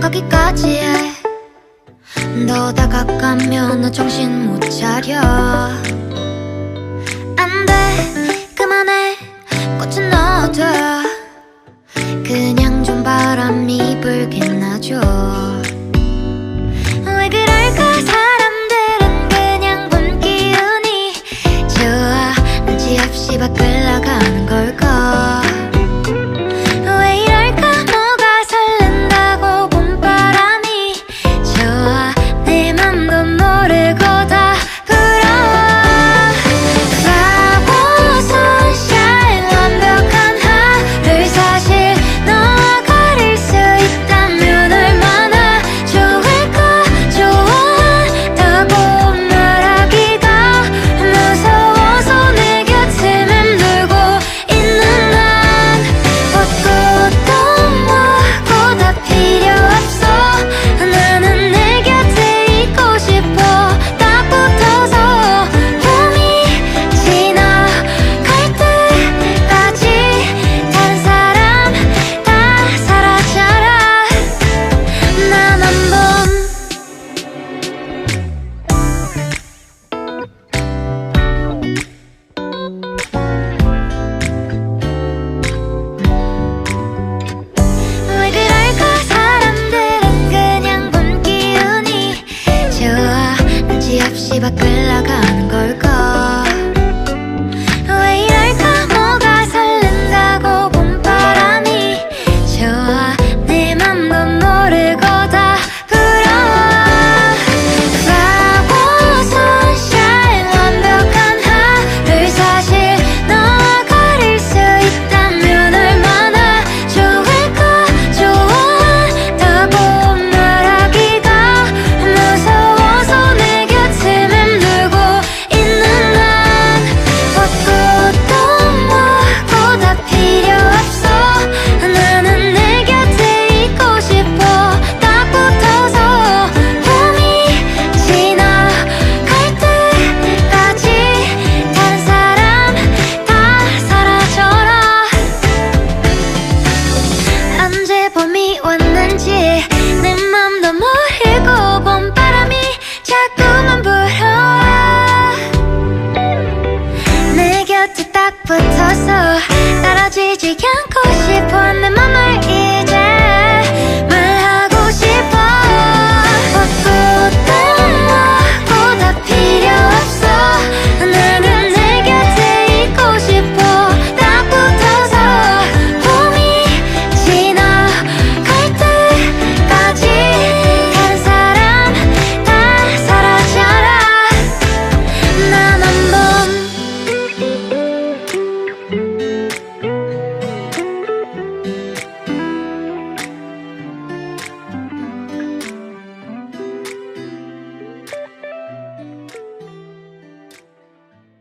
거기까지야 너 다가가면 너 정신 못 차려. 안돼. 그만해. 꽃은 넣어둬 그냥 좀 바람이 불게 나죠 없이 밖을 나가는 걸까